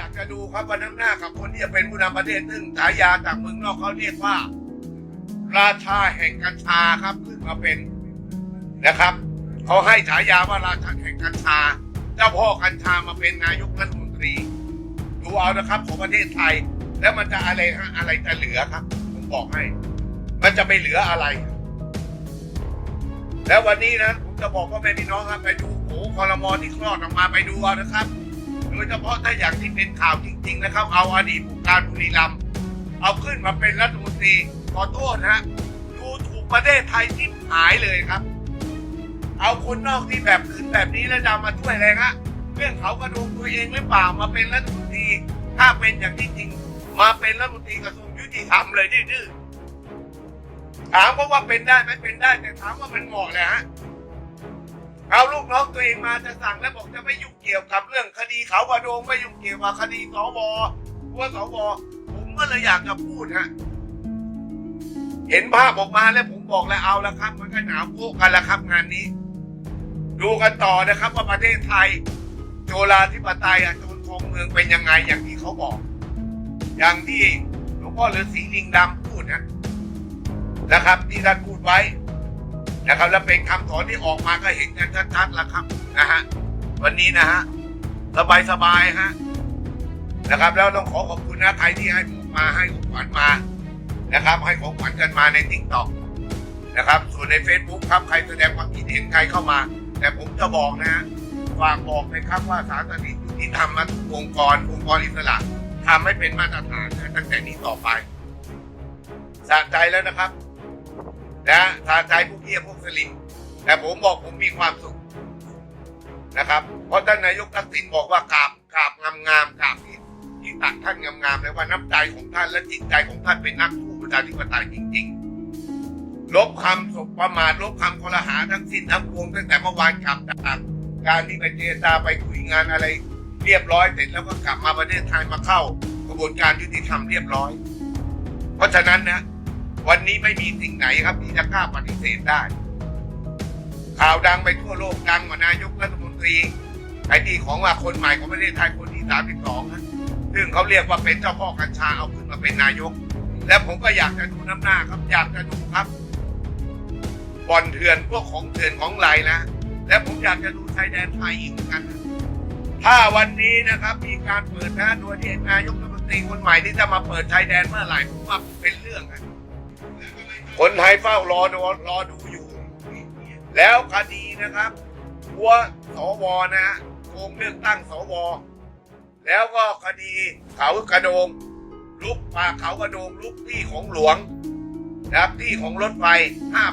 อยากจะดูครับว่าน้ำหน้ากับคนที่จะเป็นผู้นำประเทศซึ่งฉายาจากเมืองนอกเขาเรียกว่า ราชาแห่งกัญชาครับขึ้นมาเป็นนะครับเขาให้ฉายาว่าราชาแห่งกัญชา เจ้าพ่อกัญชามาเป็นนายกรัฐมนตรี ดูเอานะครับของประเทศไทย แล้วมันจะอะไรฮะอะไรจะเหลือครับ ผมบอกให้ มันจะไปเหลืออะไร แล้ววันนี้นะผมจะบอกว่าแม่พี่น้องครับไปดูโอ้คอรมอที่คลอดออกมาไปดูเอานะครับ ยเฉพาะถ้าอย่างที่เป็นข่าวจริง ๆ นะครับ เอาอดีตผู้การบุรีรัมย์เอาขึ้นมาเป็นรัฐมนตรีขอโทษนะฮะดูถูกประเทศไทยที่หายเลยครับ เอาคนนอกที่แบบขึ้นแบบนี้แล้วจะเอามาช่วยอะไรฮะเรื่องเขากระดูกตัวเองหรือเปล่ามาเป็นรัฐมนตรีถ้าเป็นอย่างที่จริง มาเป็นรัฐมนตรีกระทรวงยุติธรรมเลยดื้อถามเขาว่าเป็นได้ไหมเป็นได้ แต่ถามว่ามันเหมาะเลยฮะ เอาลูกน้องตัวเองมาจะสั่งแล้วบอกจะไม่ยุ่งเกี่ยวกับเรื่องคดีเขากระโดงไม่ยุ่งเกี่ยวกับคดีสวว่าสวผมก็เลยอยากจะพูดฮะเห็นภาพออกมาแล้วผมบอกแล้วเอาละครับ มันก็หนาวโป๊กกันล้วครับงานนี้ ดูกันต่อนะครับว่าประเทศไทย โจลาธิปไตยอะโจรครองเมืองเป็นยังไงอย่างที่เขาบอก อย่างที่หลวงพ่อฤาษีลิงดำพูดนะนะครับที่ท่านพูดไว้ นะครับ แล้วเป็นคำสอนที่ออกมาก็เห็นกันชัดๆแล้วครับนะฮะวันนี้นะฮะสบายๆฮะนะครับแล้วต้องขอขอบคุณนะใครที่ให้ผมมาให้ของขวัญมานะครับ ให้ของขวัญกันมาในทิกตอกนะครับส่วนใน Facebook ครับใครแสดงความคิดเห็นใครเข้ามา แต่ผมจะบอกนะฮะฝากบอกนะครับว่าสาธารณสุขที่ทำมาทุกองค์กรองค์กรอิสระทำให้เป็นมาตรฐานนะตั้งแต่นี้ต่อไปสะใจแล้วนะครับ นะทาใจพวกเฮียพวกสลิมแต่ผมบอกผมมีความสุขนะครับ เพราะท่านนายกทักษิณบอกว่ากราบกราบงามงามกราบที่ที่ตักท่านงามงามเลยว่าน้ำใจของท่านและจิตใจของท่านเป็นนักสู้ประชาธิปไตยจริง ๆ ลบคำสบประมาทลบคำคอรหาทั้งสิ้นทั้งปวงตั้งแต่เมื่อวานกลับจากการที่ไปเจรจาไปคุยงานอะไร เรียบร้อยเสร็จแล้วก็กลับมาประเทศไทยมาเข้ากระบวนการยุติธรรมเรียบร้อย เพราะฉะนั้นนะ วันนี้ไม่มีสิ่งไหนครับที่จะกล้าปฏิเสธได้ ข่าวดังไปทั่วโลกดังกว่านายกรัฐมนตรีไอ้ที่ของว่าคนใหม่ของประเทศไทยคนที่สามสิบสองนะซึ่งเขาเรียกว่าเป็นเจ้าพ่อกัญชาเอาขึ้นมาเป็นนายก และผมก็อยากจะดูน้ำหน้าครับอยากจะดูครับบ่อนเถื่อนพวกของเถื่อนของไหลนะ และผมอยากจะดูชายแดนไทยอีกเหมือนกันนะถ้าวันนี้นะครับมีการเปิดนะโดยที่นายกรัฐมนตรีคนใหม่ที่จะมาเปิดชายแดนเมื่อไหร่ผมว่าเป็นเรื่องนะ คนไทยเฝ้ารอดูรอดูอยู่ แล้วคดีนะครับหัวสวนะฮะโกงเลือกตั้งสว แล้วก็คดีเขากระโดงลุกป่าเขากระโดงลุกที่ของหลวงนะครับที่ของรถไฟ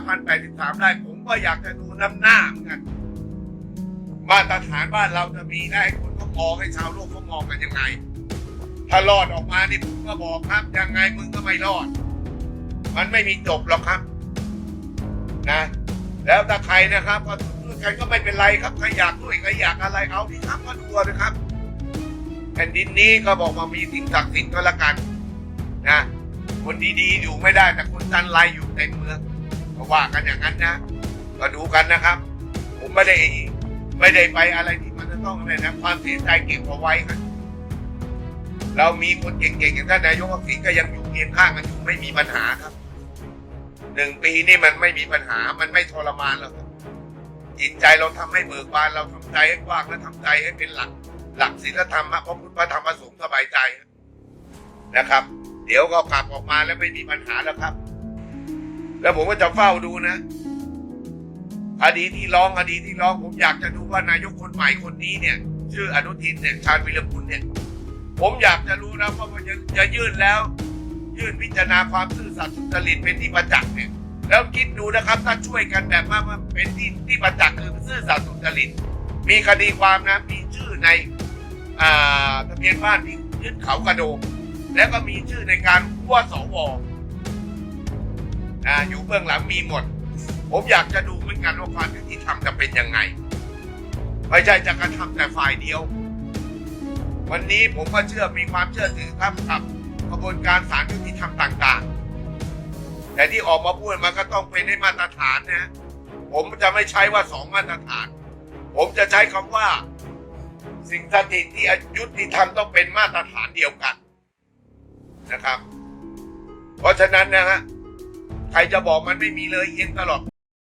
5,083ไร่ผมก็อยากจะดูน้ำหน้าเหมือนกันมาตรฐานบ้านเราจะมีได้คนก็มองให้ชาวโลกเขามองกันยังไง ถ้ารอดออกมานี่ผมก็บอกครับยังไงมึงก็ไม่รอด มันไม่มีจบหรอกครับ นะ แล้วถ้าใครนะครับก็ด้วยกันก็ไม่เป็นไรครับใครอยากด้วยใครอยากอะไรเอาที่ครับก็ดูนะครับ แผ่นดินนี้ก็บอกว่ามีสิ่งศักดิ์สิทธิ์ก็แล้วกัน นะคนดีๆอยู่ไม่ได้แต่คนจันไรอยู่เต็มเมืองก็ว่ากันอย่างนั้นนะก็ดูกันนะครับ ผมไม่ได้ไม่ได้ไปอะไรที่มันจะต้องอะไรนะความเสียใจเก็บเอาไว้ครับเรามีคนเก่งๆอย่างท่านนายกทักษิณก็ยังอยู่เคียงข้างกันอยู่ไม่มีปัญหาครับ หนึ่งปีนี่มันไม่มีปัญหา มันไม่ทรมานหรอกครับจิตใจเราทำให้เบิกบานเราทำใจให้กว้างและทำใจให้เป็นหลัก หลักศีลธรรมพระพุทธพระธรรมพระสงฆ์สบายใจนะครับ เดี๋ยวก็กลับออกมาแล้วไม่มีปัญหาแล้วครับ แล้วผมก็จะเฝ้าดูนะคดีที่ร้องคดีที่ร้องผมอยากจะดูว่านายกคนใหม่คนนี้เนี่ย ชื่ออนุทินเนี่ยชาญวิรกุลเนี่ย ผมอยากจะรู้นะว่ามันจะจะยื่นแล้ว ยื่นพิจารณาความซื่อสัตย์สุจริตเป็นที่ประจักษ์เนี่ย แล้วคิดดูนะครับถ้าช่วยกันแบบว่ามันเป็นที่ที่ประจักษ์คือซื่อสัตย์สุจริต มีคดีความนะมีชื่อในทะเบียนบ้านที่ยึดเขากระโดงแล้วก็มีชื่อในการหัวสวออยู่เบื้องหลังมีหมด ผมอยากจะดูเหมือนกันว่าความยุติธรรมจะเป็นยังไงไม่ใช่จะกระทำแต่ฝ่ายเดียว วันนี้ผมก็เชื่อมีความเชื่อถือครับกับกระบวนการศาลยุติธรรมต่าง ที่ออกมาพูดมันก็ต้องเป็นให้มาตรฐานนะ ผมจะไม่ใช้ว่าสองมาตรฐาน ผมจะใช้คำว่า สิ่งสถิตที่ยุติธรรมต้องเป็นมาตรฐานเดียวกันนะครับ เพราะฉะนั้นนะฮะใครจะบอกมันไม่มีเลยเอียงตลอด